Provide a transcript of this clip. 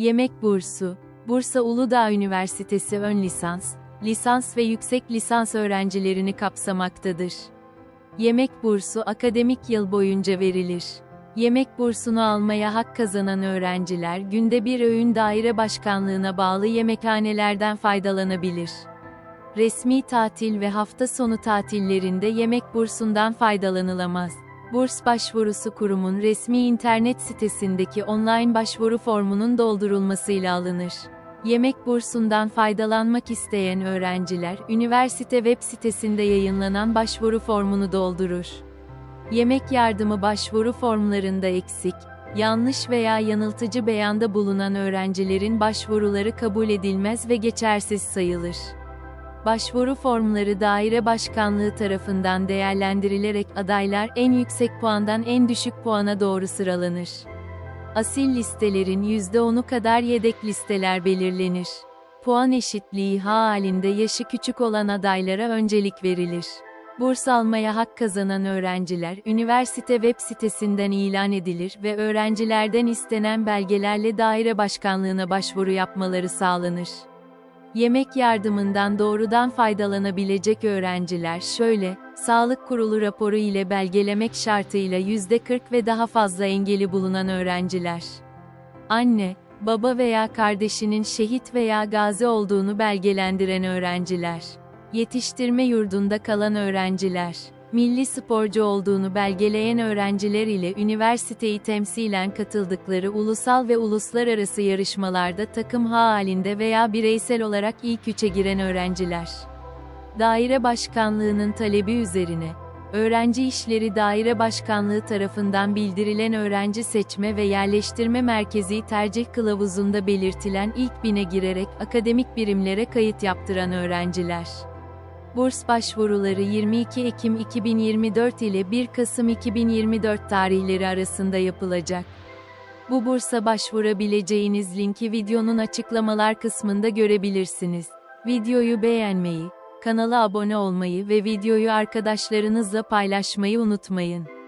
Yemek bursu, Bursa Uludağ Üniversitesi ön lisans, lisans ve yüksek lisans öğrencilerini kapsamaktadır. Yemek bursu akademik yıl boyunca verilir. Yemek bursunu almaya hak kazanan öğrenciler günde bir öğün daire başkanlığına bağlı yemekhanelerden faydalanabilir. Resmi tatil ve hafta sonu tatillerinde yemek bursundan faydalanılamaz. Burs başvurusu kurumun resmi internet sitesindeki online başvuru formunun doldurulmasıyla alınır. Yemek bursundan faydalanmak isteyen öğrenciler, üniversite web sitesinde yayınlanan başvuru formunu doldurur. Yemek yardımı başvuru formlarında eksik, yanlış veya yanıltıcı beyanda bulunan öğrencilerin başvuruları kabul edilmez ve geçersiz sayılır. Başvuru formları daire başkanlığı tarafından değerlendirilerek adaylar en yüksek puandan en düşük puana doğru sıralanır. Asil listelerin %10'u kadar yedek listeler belirlenir. Puan eşitliği halinde yaşı küçük olan adaylara öncelik verilir. Burs almaya hak kazanan öğrenciler üniversite web sitesinden ilan edilir ve öğrencilerden istenen belgelerle daire başkanlığına başvuru yapmaları sağlanır. Yemek yardımından doğrudan faydalanabilecek öğrenciler şöyle, Sağlık Kurulu raporu ile belgelemek şartıyla %40 ve daha fazla engeli bulunan öğrenciler. Anne, baba veya kardeşinin şehit veya gazi olduğunu belgelendiren öğrenciler. Yetiştirme yurdunda kalan öğrenciler. Milli sporcu olduğunu belgeleyen öğrenciler ile üniversiteyi temsilen katıldıkları ulusal ve uluslararası yarışmalarda takım halinde veya bireysel olarak ilk üçe giren öğrenciler. Daire Başkanlığı'nın talebi üzerine, Öğrenci İşleri Daire Başkanlığı tarafından bildirilen öğrenci seçme ve yerleştirme merkezi tercih kılavuzunda belirtilen ilk bine girerek akademik birimlere kayıt yaptıran öğrenciler. Burs başvuruları 22 Ekim 2024 ile 1 Kasım 2024 tarihleri arasında yapılacak. Bu bursa başvurabileceğiniz linki videonun açıklamalar kısmında görebilirsiniz. Videoyu beğenmeyi, kanala abone olmayı ve videoyu arkadaşlarınızla paylaşmayı unutmayın.